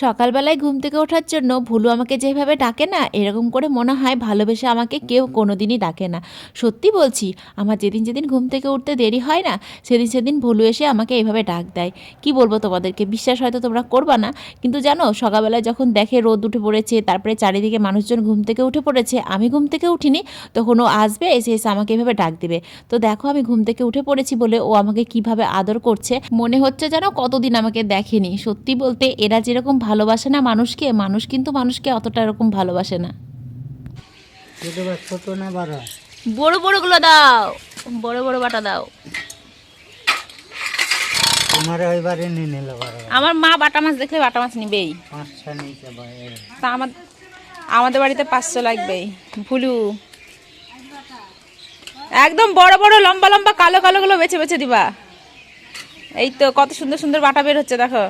সকালবেলায় ঘুম থেকে ওঠার জন্য ভুলু আমাকে যেভাবে ডাকে না, এরকম করে মনে হয় ভালোবেসে আমাকে কেউ কোনোদিনই ডাকে না। সত্যি বলছি, আমার যেদিন যেদিন ঘুম থেকে উঠতে দেরি হয় না, সেদিন সেদিন ভুলু এসে আমাকে এইভাবে ডাক দেয়। কি বলব তোমাদেরকে, বিশ্বাস হয়তো তোমরা করবা না, কিন্তু জানো সকালবেলায় যখন দেখে রোদ উঠে পড়েছে, তারপরে চারিদিকে মানুষজন ঘুম থেকে উঠে পড়েছে, আমি ঘুম থেকে উঠিনি, তখন ও আসবে, এসে এসে আমাকে এভাবে ডাক দেবে। তো দেখো আমি ঘুম থেকে উঠে পড়েছি বলে ও আমাকে কীভাবে আদর করছে, মনে হচ্ছে যেন কতদিন আমাকে দেখেনি। সত্যি বলতে এরা যেরকম ভালোবাসে না মানুষকে মানুষ কিন্তু মানুষকে অতটা এরকম ভালোবাসে না। ছোট না বড়? বড় বড়গুলো দাও বড় বড় বাটা দাও। নিয়ে নিল আমার মা বাটা মাছ দেখলে বাটা মাছ নিবেই। তা আমার আমাদের বাড়িতে পাঁচশো লাগবেই। ভুলু। একদম বড় বড় লম্বা লম্বা কালো কালো গুলো বেছে বেছে দিবা। এই তো কত সুন্দর সুন্দর বাটা বের হচ্ছে দেখো।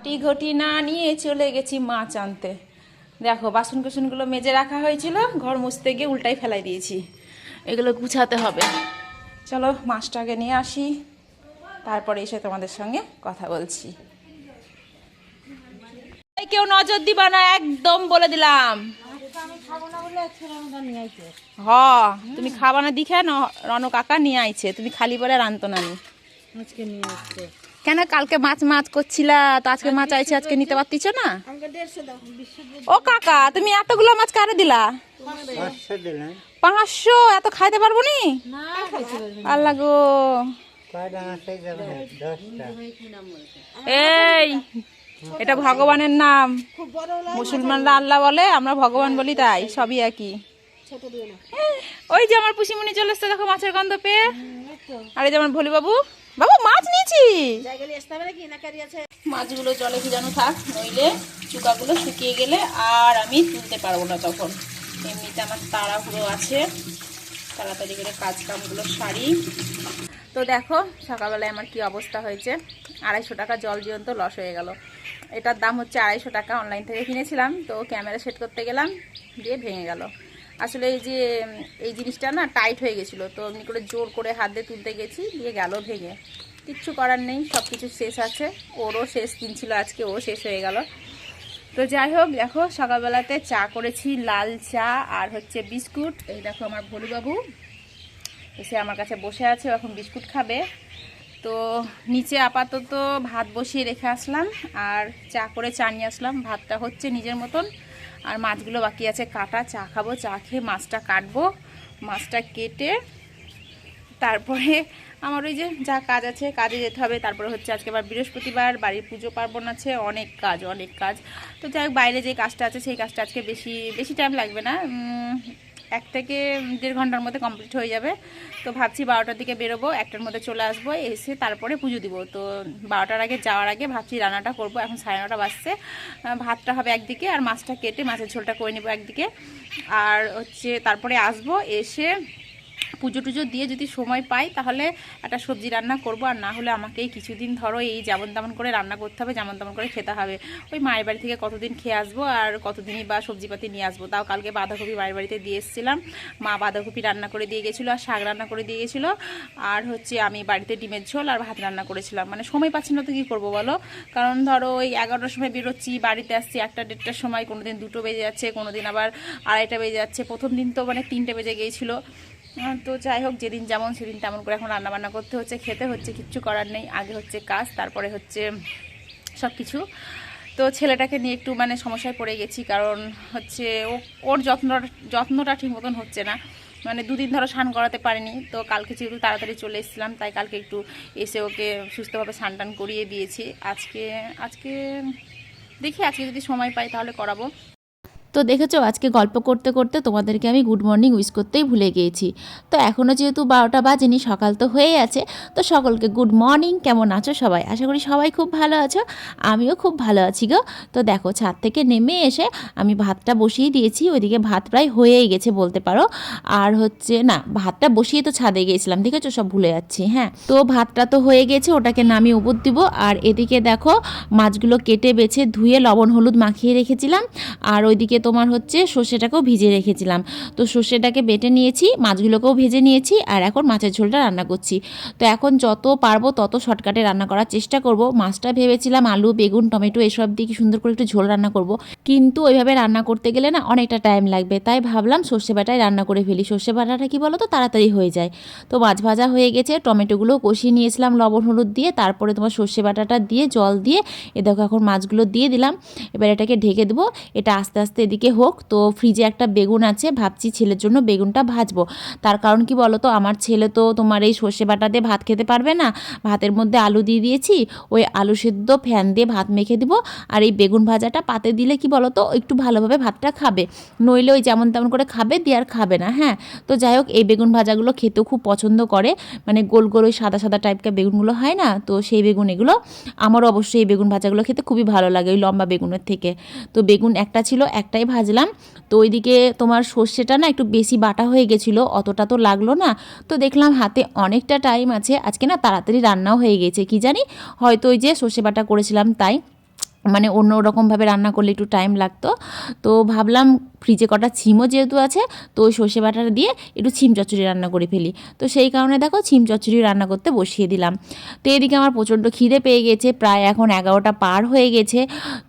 ঘটি ঘটি না নিয়ে চলে গেছি মাছ আনতে দেখো বাসন কুসনগুলো মেজে রাখা হয়েছিল, ঘর মুছতে গিয়ে উল্টাই ফেলাই দিয়েছি। এগুলো গুছাতে হবে। চলো, মাছটাকে নিয়ে আসি। তারপরে এসে তোমাদের সঙ্গে কথা বলছি। কেউ নজর দিবা না, একদম বলে দিলাম। হ, তুমি খাবানা দিখে ন- রণ কাকা নিয়ে আইছে। তুমি খালি পরে রান্ত নানি আজকে নিয়ে আসছে। কেন কালকে মাছ মাছ করছিলা? তো আজকে মাছ আইছে আজকে নিতে পারতিছ না? ও কাকা তুমি এতগুলো মাছ কারে দিলা? পাঁচশো এত খাইতে পারব নি? আল্লাহ গো। এই এটা ভগবানের নাম। মুসলমানরা আল্লাহ বলে আমরা ভগবান বলি তাই সবই একই। ওই যে আমার পুষিমুনি চলে এসছে দেখো মাছের গন্ধ পেয়ে। আর এই যে আমার ভোলি বাবু বাবু মাছ নিয়েছি। মাছগুলো জলে ভিজানো থাক নইলে চুকাগুলো শুকিয়ে গেলে আর আমি তুলতে পারব না তখন। এমনিতে আমার তাড়াহুড়ো আছে। তাড়াতাড়ি করে কাজ কামগুলো সারি। তো দেখো সকালবেলায় আমার কি অবস্থা হয়েছে। আড়াইশো টাকা জল জীবন্ত লস হয়ে গেল। এটার দাম হচ্ছে আড়াইশো টাকা। অনলাইন থেকে কিনেছিলাম তো ক্যামেরা সেট করতে গেলাম দিয়ে ভেঙে গেল। আসলে এই যে এই জিনিসটা না টাইট হয়ে গেছিল, তো এমনি করে জোর করে হাত দিয়ে তুলতে গেছি, দিয়ে গেল ভেঙে। কিচ্ছু করার নেই সব কিছু শেষ আছে। ওরও শেষ দিন ছিল আজকে, ও শেষ হয়ে গেল। তো যাই হোক, দেখো, সকালবেলাতে চা করেছি, লাল চা আর হচ্ছে বিস্কুট। এই দেখো আমার ভোলুবাবু, এসে আমার কাছে বসে আছে এখন বিস্কুট খাবে। তো নিচে আপাতত ভাত বসিয়ে রেখে আসলাম, আর চা করে চা নিয়ে আসলাম। ভাতটা হচ্ছে নিজের মতন আর মাছগুলো বাকি আছে, কাটা, চা খাব, চা খেয়ে মাছটা কাটবো, মাছটা কেটে তারপরে আমার ওই যে যা কাজ আছে, কাজে যেতে হবে। তারপরে হচ্ছে আজকে আবার বৃহস্পতিবার, বাড়ির পুজো পার্বণ আছে, অনেক কাজ অনেক কাজ। তো যাই বাইরে যে কাজটা আছে, সেই কাজটা আজকে বেশি বেশি টাইম লাগবে না। এক থেকে দেড় ঘণ্টার মধ্যে কমপ্লিট হয়ে যাবে। তো ভাবছি বারোটার দিকে বেরোবো, একটার মধ্যে চলে আসব, এসে তারপরে পুজো দিব। তো বারোটার আগে যাওয়ার আগে ভাবছি রান্নাটা করব, এখন সাড়ে নটা বাজছে। ভাতটা হবে একদিকে আর মাছটা কেটে মাছের ঝোলটা করে নেব একদিকে। আর হচ্ছে তারপরে আসব, এসে পুজো টুজো দিয়ে যদি সময় পাই, তাহলে একটা সবজি রান্না করব। আর না হলে আমাকে কিছুদিন ধরো এই যেমন তেমন করে রান্না করতে হবে, যেমন তেমন করে খেতে হবে। ওই মায়ের বাড়ি থেকে কতদিন খেয়ে আসব আর কতদিনই বা সবজিপাতি নিয়ে আসব? তাও কালকে বাঁধাকপি মায়ের বাড়িতে দিয়ে এসেছিলাম। মা বাঁধাকপি রান্না করে দিয়ে গেছিল আর শাক রান্না করে দিয়ে গেছিল। আর হচ্ছে আমি বাড়িতে ডিমের ঝোল আর ভাত রান্না করেছিলাম। মানে সময় পাচ্ছি না তো কী করব বলো? কারণ ধরো ওই এগারোটার সময় বেরোচ্ছি, বাড়িতে আসছি একটা দেড়টার সময় কোনো দিন দুটো বেজে যাচ্ছে কোনো দিন আবার আড়াইটা বেজে যাচ্ছে। প্রথম দিন তো মানে তিনটে বেজে গিয়েছিল। তো যাই হোক, যেদিন যেমন সেদিন তেমন করে এখন রান্না বান্না করতে হচ্ছে, খেতে হচ্ছে, কিচ্ছু করার নেই। আগে হচ্ছে কাজ, তারপরে হচ্ছে সব কিছু তো ছেলেটাকে নিয়ে একটু মানে সমস্যায় পড়ে গেছি, কারণ হচ্ছে ও, ওর যত্ন যত্নটা ঠিক মতন হচ্ছে না। মানে দুদিন ধরো স্নান করাতে পারিনি, তো কালকে যেহেতু তাড়াতাড়ি চলে এসেছিলাম, তাই কালকে একটু এসে ওকে সুস্থভাবে স্নান টান করিয়ে দিয়েছি। আজকে আজকে, দেখি আজকে যদি সময় পাই তাহলে করাবো। তো দেখেছ, আজকে গল্প করতে করতে তোমাদেরকে আমি গুড মর্নিং উইশ করতেই ভুলে গিয়েছি। তো এখনও যেহেতু বারোটা বাজেনি, সকাল তো হয়েই আছে, তো সকলকে গুড মর্নিং, কেমন আছো সবাই? আশা করি সবাই খুব ভালো আছো, আমিও খুব ভালো আছি গো। তো দেখো, ছাদ থেকে নেমে এসে আমি ভাতটা বসিয়ে দিয়েছি, ওইদিকে ভাত প্রায় হয়েই গেছে বলতে পারো। আর হচ্ছে, না, ভাতটা বসিয়ে তো ছাদে গিয়েছিলাম, দেখেছ? সব ভুলে যাচ্ছি হ্যাঁ। তো ভাতটা তো হয়ে গেছে, ওটাকে নামিয়ে উপর দিব। আর এদিকে দেখো, মাছগুলো কেটে বেছে ধুয়ে লবণ হলুদ মাখিয়ে রেখেছিলাম। আর ওইদিকে তোমার হচ্ছে সর্ষেটাকেও ভিজে রেখেছিলাম। তো সর্ষেটাকে বেটে নিয়েছি, মাছগুলোকেও ভেজে নিয়েছি আর এখন মাছের ঝোলটা রান্না করছি। তো এখন যত পারব তত শর্টকাটে রান্না করার চেষ্টা করব। মাছটা ভেবেছিলাম আলু, বেগুন, টমেটো এসব দিয়ে কি সুন্দর করে একটু ঝোল রান্না করব। কিন্তু ওইভাবে রান্না করতে গেলে না অনেকটা টাইম লাগবে। তাই ভাবলাম সর্ষে বাটায় রান্না করে ফেলি। সর্ষে বাটাটা কি বলো তো তাড়াতাড়ি হয়ে যায়। তো মাছ ভাজা হয়ে গেছে টমেটোগুলো কষিয়ে নিয়েছিলাম, লবণ, হলুদ দিয়ে। তারপরে তোমার সর্ষে বাটাটা দিয়ে, জল দিয়ে, এ দেখো এখন মাছগুলো দিয়ে দিলাম। এবার এটাকে ঢেকে দেবো। এটা আস্তে আস্তে এদিকে হোক, তো ফ্রিজে একটা বেগুন আছে, ভাবছি ছেলের জন্য বেগুনটা ভাজবো। তার কারণ কি বলো তো আমার ছেলে তো তোমার এই সর্ষে বাটা দিয়ে ভাত খেতে পারবে না, ভাতের মধ্যে আলু দিয়ে দিয়েছি, ওই আলু সেদ্ধ ফ্যান দিয়ে ভাত মেখে দিব, আর এই বেগুন ভাজাটা পাতে দিলে কি বলো তো একটু ভালোভাবে ভাতটা খাবে। নইলে ওই যেমন তেমন করে খাবে, দিয়ে আর খাবে না হ্যাঁ? তো যাই হোক, এই বেগুন ভাজাগুলো খেতেও খুব পছন্দ করে মানে গোল গোল ওই সাদা সাদা টাইপকার বেগুনগুলো হয় না, তো সেই বেগুন এগুলো। আমারও অবশ্যই এই বেগুন ভাজাগুলো খেতে খুবই ভালো লাগে, ওই লম্বা বেগুনের থেকে। তো বেগুন একটা ছিল একটাই ভাজলাম। তো ওইদিকে তোমার সর্ষেটা না একটু বেশি বাটা হয়ে গেছিল, অতটা তো লাগল না। তো দেখলাম হাতে অনেকটা টাইম আছে, আজকে না তাড়াতাড়ি রান্নাও হয়ে গেছে, কি জানি? হয়তো ওই যে সর্ষে বাটা করেছিলাম তাই। মানে অন্য রকমভাবে রান্না করলে একটু টাইম লাগতো। তো ভাবলাম ফ্রিজে কটা ছিমও যেহেতু আছে, তো ওই সর্ষে বাটাটা দিয়ে একটু ছিম চচ্চড়ি রান্না করে ফেলি। তো সেই কারণে দেখো ছিম চচ্চড়ি রান্না করতে বসিয়ে দিলাম। তো এদিকে আমার প্রচণ্ড খিদে পেয়ে গেছে, প্রায় এখন এগারোটা পার হয়ে গেছে।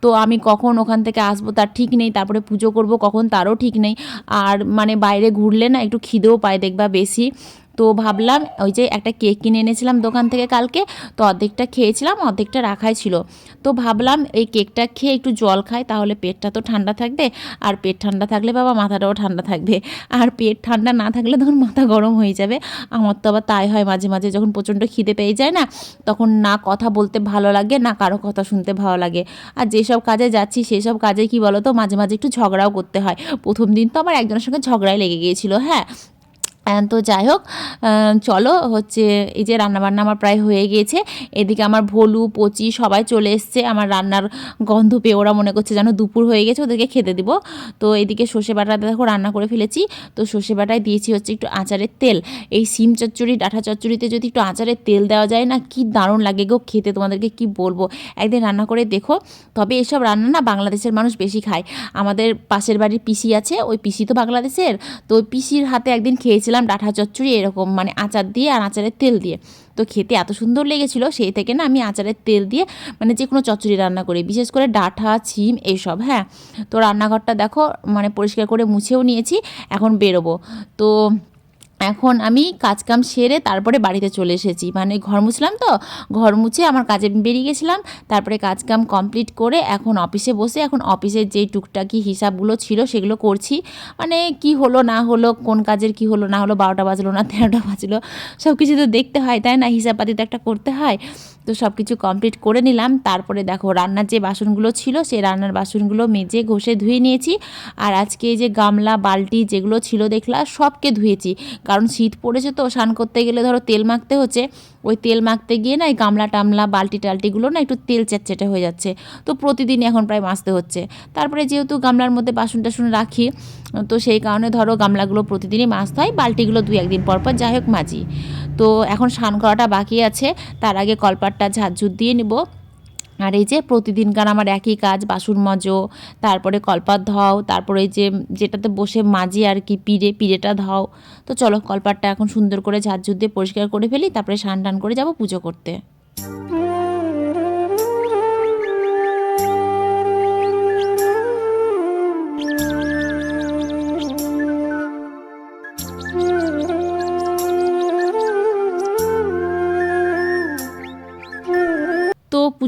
তো আমি কখন ওখান থেকে আসব তার ঠিক নেই, তারপরে পুজো করব কখন তারও ঠিক নেই। আর মানে বাইরে ঘুরলে না একটু খিদেও পায়, দেখবা বেশি। তো ভাবলাম ওই যে একটা কেক কিনে এনেছিলাম দোকান থেকে কালকে, তো অর্ধেকটা খেয়েছিলাম, অর্ধেকটা রাখাই ছিল। তো ভাবলাম এই কেকটা খেয়ে একটু জল খাই, তাহলে পেটটা তো ঠান্ডা থাকবে, আর পেট ঠান্ডা থাকলে বাবা মাথাটাও ঠান্ডা থাকবে। আর পেট ঠান্ডা না থাকলে তখন মাথা গরম হয়ে যাবে। আমার তো আবার তাই হয় মাঝে মাঝে যখন প্রচণ্ড খিদে পেয়ে যায় না, তখন না কথা বলতে ভালো লাগে, না কারও কথা শুনতে ভালো লাগে। আর যেসব কাজে যাচ্ছি, সেসব কাজে কি বলো তো মাঝে মাঝে একটু ঝগড়াও করতে হয়। প্রথম দিন তো আমার একজনের সঙ্গে ঝগড়াই লেগে গিয়েছিল হ্যাঁ। তো যাই হোক চলো হচ্ছে এই যে রান্নাবান্না আমার প্রায় হয়ে গিয়েছে। এদিকে আমার ভলু, পচি সবাই চলে এসছে। আমার রান্নার গন্ধ পেয়ে ওরা মনে করছে যেন দুপুর হয়ে গেছে, ওদেরকে খেতে দিব। তো এদিকে সর্ষে বাটাতে দেখো রান্না করে ফেলেছি। তো সর্ষে বাটায় দিয়েছি হচ্ছে একটু আচারের তেল। এই সিম চচ্চড়ি, ডাঁটা চচ্চড়িতে যদি একটু আচারের তেল দেওয়া যায় না, কি দারুণ লাগে গো খেতে, তোমাদেরকে কি বলব? একদিন রান্না করে দেখো। তবে এসব রান্না না বাংলাদেশের মানুষ বেশি খায়। আমাদের পাশের বাড়ির পিসি আছে, ওই পিসি তো বাংলাদেশের। তো ওই পিসির হাতে একদিন খেয়েছিলাম ডাঁটা চচ্চড়ি এরকম মানে আচার দিয়ে আর আচারের তেল দিয়ে। তো খেতে এত সুন্দর লেগেছিলো, সেই থেকে না আমি আচারের তেল দিয়ে মানে যে কোনো চচ্চড়ি রান্না করি, বিশেষ করে ডাঁটা, ছিম এইসব হ্যাঁ। তো রান্নাঘরটা দেখো মানে পরিষ্কার করে মুছেও নিয়েছি, এখন বেরোবো। তো এখন আমি কাজকাম সেরে তারপরে বাড়িতে চলে এসেছি। মানে ঘর মুছলাম তো, ঘর মুছে আমার কাজে বেরিয়ে গেছিলাম। তারপরে কাজকাম কমপ্লিট করে এখন অফিসে বসে এখন অফিসের যেই টুকটাকি হিসাবগুলো ছিল সেগুলো করছি। মানে কি হলো না হলো, কোন কাজের কি হলো না হলো, বারোটা বাজলো না তেরোটা বাজলো সব কিছু তো দেখতে হয়, তাই না? হিসাবপাতি তো একটা করতে হয়। তো সব কিছু কমপ্লিট করে নিলাম। তারপরে দেখো রান্নার যে বাসনগুলো ছিল সেই রান্নার বাসনগুলো মেজে ঘষে ধুয়ে নিয়েছি। আর আজকে এই যে গামলা, বালতি যেগুলো ছিল দেখলা, সবকে ধুয়েছি। কারণ শীত পড়েছে তো, স্নান করতে গেলে ধরো তেল মাখতে হচ্ছে। ওই তেল মাখতে গিয়ে না এই গামলা, টামলা, বালতি, টালতিগুলো না একটু তেল চেটচেটে হয়ে যাচ্ছে। তো প্রতিদিন এখন প্রায় মাজতে হচ্ছে। তারপরে যেহেতু গামলার মধ্যে বাসন টাসন রাখি, তো সেই কারণে ধরো গামলাগুলো প্রতিদিনই মাজতে হয়, বালতিগুলো দুই একদিন পর পর যাই হোক মাজি। তো এখন স্নান করাটা বাকি আছে। তার আগে কলপাটটা ঝাঁঝুর দিয়ে নিব। আর এই যে প্রতিদিনকার আমার একই কাজ, বাসুর মজো, তারপরে কলপাত ধাও তারপরে এই যে যেটাতে বসে মাজি আর কি পিড়ে, পিড়েটা ধাও তো চলো কলপাটটা এখন সুন্দর করে ঝাঁঝুর দিয়ে পরিষ্কার করে ফেলি, তারপরে স্নান টান করে যাব পুজো করতে।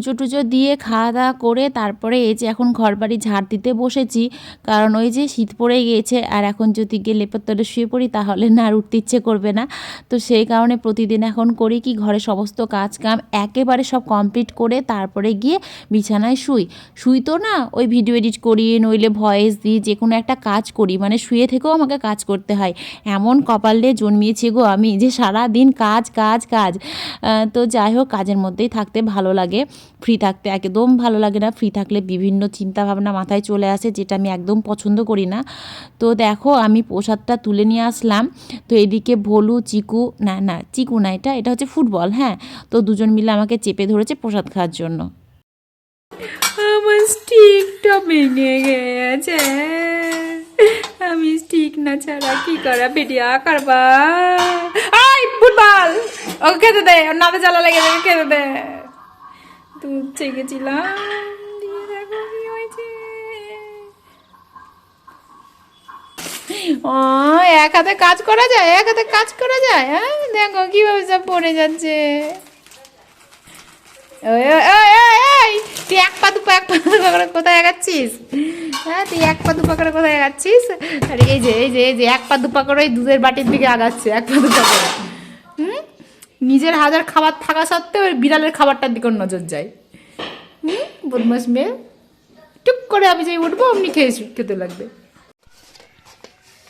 পুজো টুজো দিয়ে খাওয়া দাওয়া করে তারপরে এই যে এখন ঘর বাড়ি ঝাড় দিতে বসেছি। কারণ ওই যে শীত পড়ে গিয়েছে আর এখন যদি গিয়ে লেপের তলে শুয়ে পড়ি তাহলে না আর উঠতে ইচ্ছে করবে না। তো সেই কারণে প্রতিদিন এখন করি কি ঘরে সমস্ত কাজ কাম একেবারে সব কমপ্লিট করে তারপরে গিয়ে বিছানায় শুই। শুই তো না, ওই ভিডিও এডিট করি, নইলে ভয়েস দিই, যে কোনো একটা কাজ করি। মানে শুয়ে থেকেও আমাকে কাজ করতে হয়। এমন কপালে জন্মিয়েছি গো আমি যে সারা দিন কাজ কাজ। কাজ তো যাই হোক, কাজের মধ্যেই থাকতে ভালো লাগে। ফ্রি থাকতে একদম ভালো লাগে না। ফ্রি থাকলে বিভিন্ন চিন্তা ভাবনা মাথায় চলে আসে, যেটা আমি একদম পছন্দ করি না। তো দেখো, আমি প্রসাদটা তুলে নিয়ে আসলাম। তো এদিকে ভলু, চিকু, না না, চিকু না এটা এটা হচ্ছে ফুটবল হ্যাঁ? তো দুজন মিলে আমাকে চেপে ধরেছে প্রসাদ খাওয়ার জন্য। আমার স্টিকটা ভেঙে গেছে। আমি স্টিক না ছাড়া কি করা? ভিডিও করবা আই ফুটবল! ওকে খেতে দে নাতে জ্বালা লেগে যাবে, খেতে দে। দুধ চেকেছিলাম ও, এক হাতে কাজ করা যায়, এক হাতে কাজ করা যায় হ্যাঁ? দেখো কীভাবে সব পড়ে যাচ্ছে। তুই এক পা দুপা এক পা দুপা করে কোথায় আগাচ্ছিস? হ্যাঁ তুই এক পা দুপা করে কোথায় আগাচ্ছিস? আর এই যে এই যে এই যে, এক পা দুপা করে ওই দুধের বাটির দিকে আগাচ্ছে, এক পা দুপা করে। নিজের হাজার খাবার থাকা সত্ত্বেও ওই বিড়ালের খাবারটার দিকে ওর নজর যায় হুম বদমাস মেয়ে টুক করে আমি যেই উঠবো অমনি খেয়ে খেতে লাগবে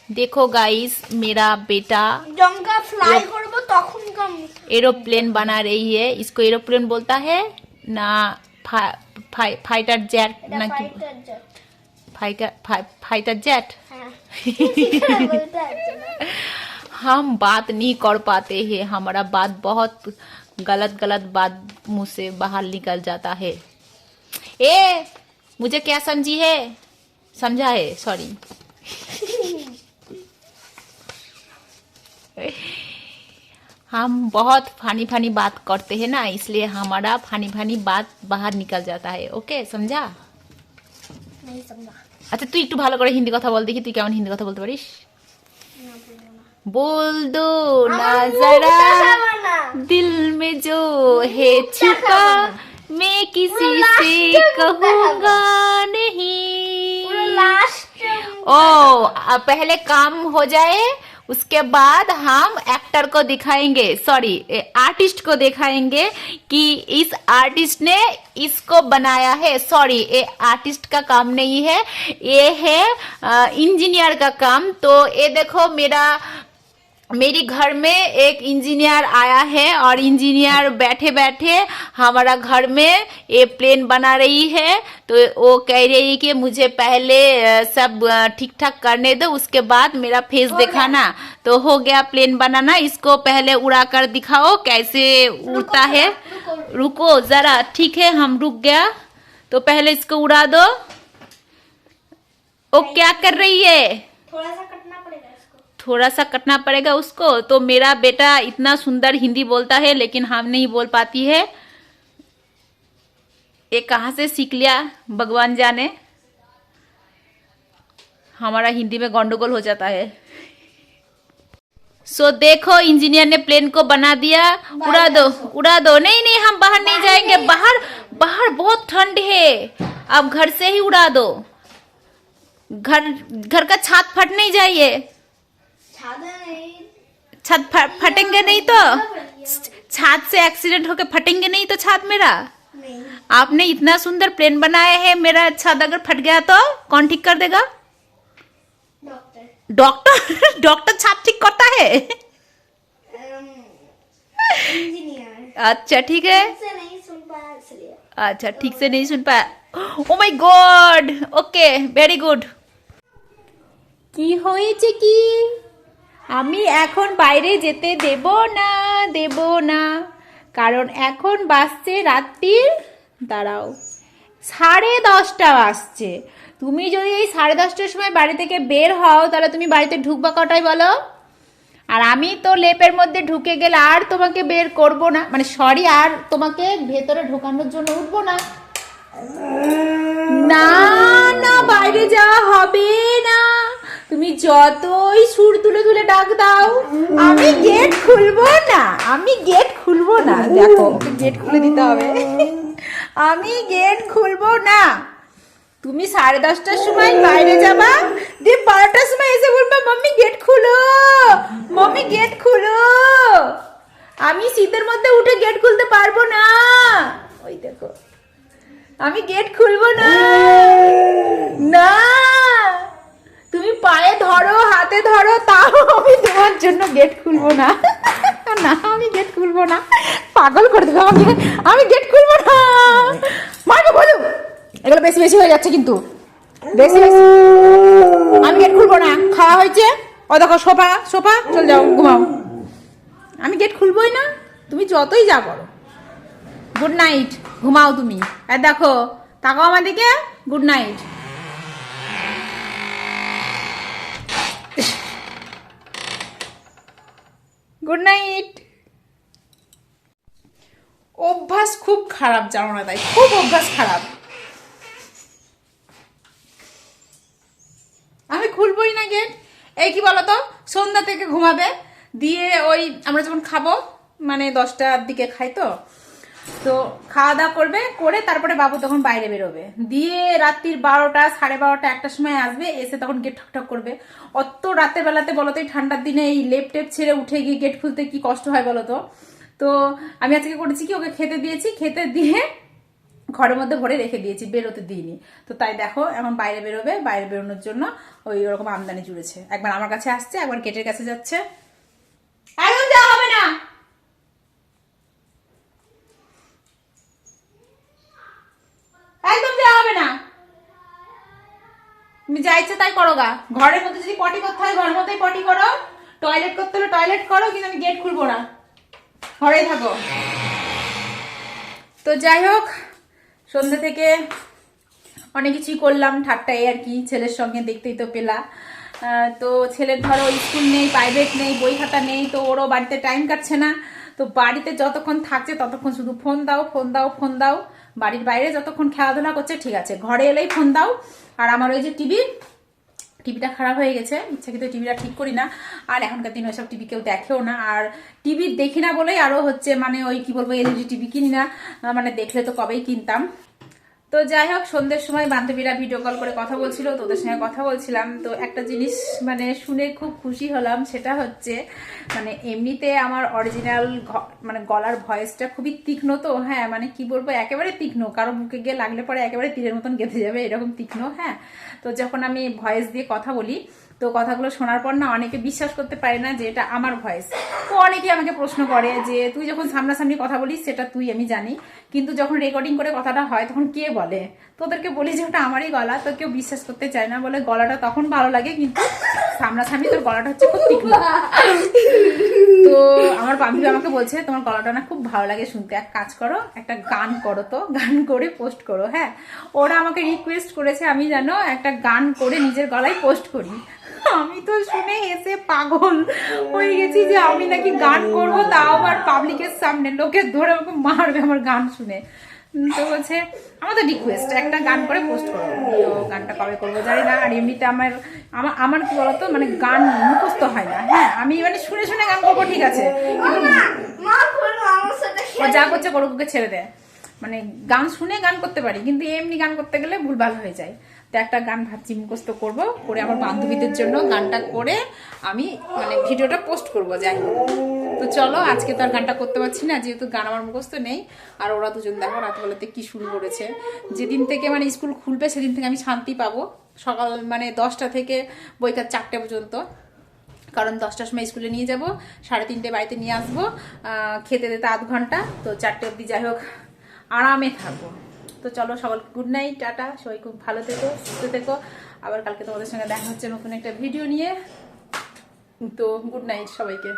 देखो गाइस मेरा बेटा জঙ্কা ফ্লাই করব তখন কম एरोप्लेन बना रही है इसको एरोप्लेन बोलता है ना फा, फाइ, फाइटर जेट ना कि fighter jet fighter phi, fighter jet হ্যাঁ हम बात नहीं कर पाते हैं हमारा बात बहुत गलत गलत बात मुंह से बाहर निकल जाता है ए मुझे क्या समझी है समझा है सॉरी हम बहुत फानी फानी बात करते हैं ना इसलिए हमारा फानी फानी बात बाहर निकल जाता है ओके समझा नहीं समझा আচ্ছা তুই একটু ভালো করে হিন্দি কথা বল দেখি তুই কেমন হিন্দি কথা বলতে পারিস बोल दो ना जरा। दिल में जो है छुपा मैं किसी से कहूँगा नहीं। ओ पहले काम हो जाए उसके बाद हम एक्टर को दिखाएँगे सॉरी आर्टिस्ट को दिखाएँगे कि इस आर्टिस्ट ने इसको बनाया है। सॉरी ये आर्टिस्ट का काम नहीं है ये है इंजीनियर का काम। तो ये देखो मेरा मेरी घर में एक इंजीनियर आया है और इंजीनियर बैठे बैठे हमारा घर में ये प्लेन बना रही है। तो वो कह रही है कि मुझे पहले सब ठीक ठाक करने दो उसके बाद मेरा फेस दिखाना। तो हो गया प्लेन बनाना। इसको पहले उड़ा कर दिखाओ कैसे उड़ता है। रुको। जरा ठीक है हम रुक गया। तो पहले इसको उड़ा दो। वो क्या कर रही है? थोड़ा सा थोड़ा सा कटना पड़ेगा उसको तो मेरा बेटा इतना सुंदर हिंदी बोलता है लेकिन हम नहीं बोल पाती है। ये कहाँ से सीख लिया भगवान जाने? हमारा हिंदी में गंडगोल हो जाता है। सो so, देखो इंजीनियर ने प्लेन को बना दिया। उड़ा दो उड़ा दो। नहीं नहीं हम बाहर नहीं जाएँगे। बाहर बाहर बहुत ठंड है। अब घर से ही उड़ा दो। घर घर का छात फट नहीं जाइए। छत फटेंगे नहीं तो? छात से एक्सीडेंट होकर फटेंगे नहीं तो छात मेरा? आपने इतना सुंदर प्लेन बनाया है मेरा छत अगर फट गया तो कौन ठीक कर देगा? डॉक्टर। डॉक्टर? छाप ठीक करता है? अच्छा ठीक है। अच्छा ठीक से नहीं सुन पाया। ओ my god okay very good की होइए আমি এখন বাইরে যেতে দেব না দেব না। কারণ এখন বাসছে রাত্রির দাঁড়াও। সাড়ে দশটা বাজছে। তুমি যদি এই সাড়ে দশটার সময় বাড়ি থেকে বের হও, তাহলে তুমি বাড়িতে ঢুকবা কটায় বলো? আর আমি তো লেপের মধ্যে ঢুকে গেলে আর তোমাকে বের করব না। মানে সরি আর তোমাকে ভেতরে ঢোকানোর জন্য উঠবো না। না না, বাইরে যাওয়া হবে। তুমি যতই সুর তুলে তুলে ডাক দাও আমি গেট খুলবো না আমি গেট খুলবো না। দেখো গেট খুলে দিতে হবে। আমি গেট খুলবো না। তুমি সাড়ে দশটার সময় বাইরে যাবা দিয়ে বারোটার সময় এসে বলবা মাম্মি গেট খুলো মাম্মি গেট খুলো। আমি শীতের মধ্যে উঠে গেট খুলতে পারব না। ওই দেখো আমি গেট খুলবো না। না। তুমি পায়ে ধরো, হাতে ধরো, তাও আমি তোমার জন্য গেট খুলবো না। না, আমি গেট খুলবো না। পাগল করে দেবো আমাকে। আমি গেট খুলবো না। মাকে বলো এগুলো বেশি বেশি হয়ে যাচ্ছে কিন্তু। বেশি বেশি। আমি গেট খুলবো না। খাওয়া হয়েছে। ও দেখো, সোফা সোফা, চল যাও, ঘুমাও। আমি গেট খুলবোই না। তুমি যতই যা করো। গুড নাইট ঘুমাও তুমি। আর দেখো, তাকাও আমাদেরকে গুড নাইট গুড নাইট অভ্যাস খুব খারাপ, জানো না তাই? খুব অভ্যাস খারাপ। আমি খুলবই না গেট। এই কি বলতো? সন্ধ্যা থেকে ঘুমাবে। দিয়ে ওই আমরা যখন খাব মানে দশটার দিকে খাই তো তো খাওয়া দাওয়া করবে, করে তারপরে বাবু তখন বাইরে বেরোবে। দিয়ে রাত্রির বারোটা, সাড়ে বারোটা একটার সময় আসবে, এসে তখন গেট ঠকঠক করবে। অত রাতের বেলাতে বলো তো, এই ঠান্ডার দিনে এই লেপ টেপ ছেড়ে উঠে গিয়ে গেট খুলতে কি কষ্ট হয় বলো তো? আমি আজকে করেছি কি, ওকে খেতে দিয়েছি, খেতে দিয়ে ঘরের মধ্যে ভরে রেখে দিয়েছি, বেরোতে দিইনি। তো তাই দেখো, এখন বাইরে বেরোবে, বাইরে বেরোনোর জন্য ওই ওরকম আমদানি জুড়েছে। একবার আমার কাছে আসছে, একবার গেটের কাছে যাচ্ছে। একদম যাওয়া হবে না! একদম যাওয়া হবে না। তুমি যা ইচ্ছে তাই করো গা। ঘরের মধ্যে যদি পটি করতে হয়, ঘরের মধ্যেই পটি করো। টয়লেট করতে হলে টয়লেট করো, কিন্তু আমি গেট খুলবো না। ঘরেই থাকো। তো যাই হোক সন্ধ্যে থেকে অনেক কিছুই করলাম। ঠাট্টা এই আর কি ছেলের সঙ্গে দেখতেই তো পেলা। তো ছেলের ধরো স্কুল নেই প্রাইভেট নেই, বই খাতা নেই, তো ওরও বাড়িতে টাইম কাটছে না। তো বাড়িতে যতক্ষণ থাকছে ততক্ষণ শুধু ফোন দাও ফোন দাও ফোন দাও। বাড়ির বাইরে যতক্ষণ খেলাধুলা করছে, ঠিক আছে। ঘরে এলেই ফোন দাও। আর আমার ওই যে টিভি টিভিটা খারাপ হয়ে গেছে। ইচ্ছাকৃত টিভিটা ঠিক করি না। আর এখনকার দিনে ওইসব টিভি কেউ দেখেও না। আর টিভি দেখি না বলেই আরও হচ্ছে মানে ওই, কি বলব এলইডি টিভি কিনি না। মানে দেখলে তো কবেই কিনতাম। তো যাই হোক, সন্ধ্যের সময় বান্ধবীরা ভিডিও কল করে কথা বলছিল, তোদের সঙ্গে কথা বলছিলাম। তো একটা জিনিস মানে শুনে খুব খুশি হলাম, সেটা হচ্ছে মানে এমনিতে আমার অরিজিনাল মানে গলার ভয়েসটা খুবই তীক্ষ্ণ তো হ্যাঁ মানে কি বলব, একেবারে তীক্ষ্ণ। কারও মুখে গিয়ে লাগলে পরে একেবারে তীরের মতন গেঁথে যাবে, এরকম তীক্ষ্ণ হ্যাঁ। তো যখন আমি ভয়েস দিয়ে কথা বলি, তো কথাগুলো শোনার পর না অনেকে বিশ্বাস করতে পারে না যে এটা আমার ভয়েস। তো অনেকে আমাকে প্রশ্ন করে যে, তুই যখন সামনাসামনি কথা বলিস, সেটা তুই, আমি জানি। কিন্তু যখন রেকর্ডিং করে কথাটা হয়, তখন কে বলে? তোদেরকে বলি যে ওটা আমারই গলা, তো কেউ বিশ্বাস করতে চায় না বলে গলাটা তখন ভালো লাগে, কিন্তু সামনাসামনি তোর গলাটা হচ্ছে খুব তীক্ষ্ণ। তো আমার বান্ধবী আমাকে বলছে, তোমার গলাটা না খুব ভালো লাগে শুনতে। এক কাজ করো, একটা গান করো তো, গান করে পোস্ট করো হ্যাঁ? ওরা আমাকে রিকোয়েস্ট করেছে আমি যেন একটা গান করে নিজের গলায় পোস্ট করি। আমি তো শুনে হেসে পাগল হয়ে গেছি যে আমি নাকি গান করব তাও আবার পাবলিকের সামনে লোকে ধরে আমাকে মারবে আমার গান শুনে। তো বলছে আমাদের রিকোয়েস্ট একটা গান করে পোস্ট করব তো গানটা কবে করব জানি না আর এমনিতে আমার আমার আমার কি বলতো মানে গান মুখস্থ হয় না। হ্যাঁ আমি মানে শুনে শুনে গান করব ঠিক আছে। ও যা করছে করুক ছেড়ে দেয় মানে গান শুনে গান করতে পারি কিন্তু এমনি গান করতে গেলে ভুলভাল হয়ে যায়। তো একটা গান ভাবছি, মুখস্থ করব করে আমার বান্ধবীদের জন্য গানটা করে আমি মানে ভিডিওটা পোস্ট করব, যাই তো চলো, আজকে তো আর গানটা করতে পারছি না, যেহেতু গান আমার মুখস্থ নেই, আর ওরা দুজন দেখো রাতবেলাতে কি শুরু করেছে। যেদিন থেকে মানে স্কুল খুলবে, সেদিন থেকে আমি শান্তি পাবো। সকাল মানে দশটা থেকে বৈকাল চারটে পর্যন্ত। কারণ দশটার সময় স্কুলে নিয়ে যাব, সাড়ে তিনটে বাড়িতে নিয়ে আসব খেতে দিতে আধ ঘণ্টা, তো চারটে অবধি যাই হোক, আরামে থাকব। তো চলো সকল গুড নাইট টাটা, সবাই খুব ভালো থেকো, সুস্থ থেকো। আবার কালকে তোমাদের সঙ্গে দেখা হচ্ছে নতুন একটা ভিডিও নিয়ে। তো গুড নাইট সবাইকে।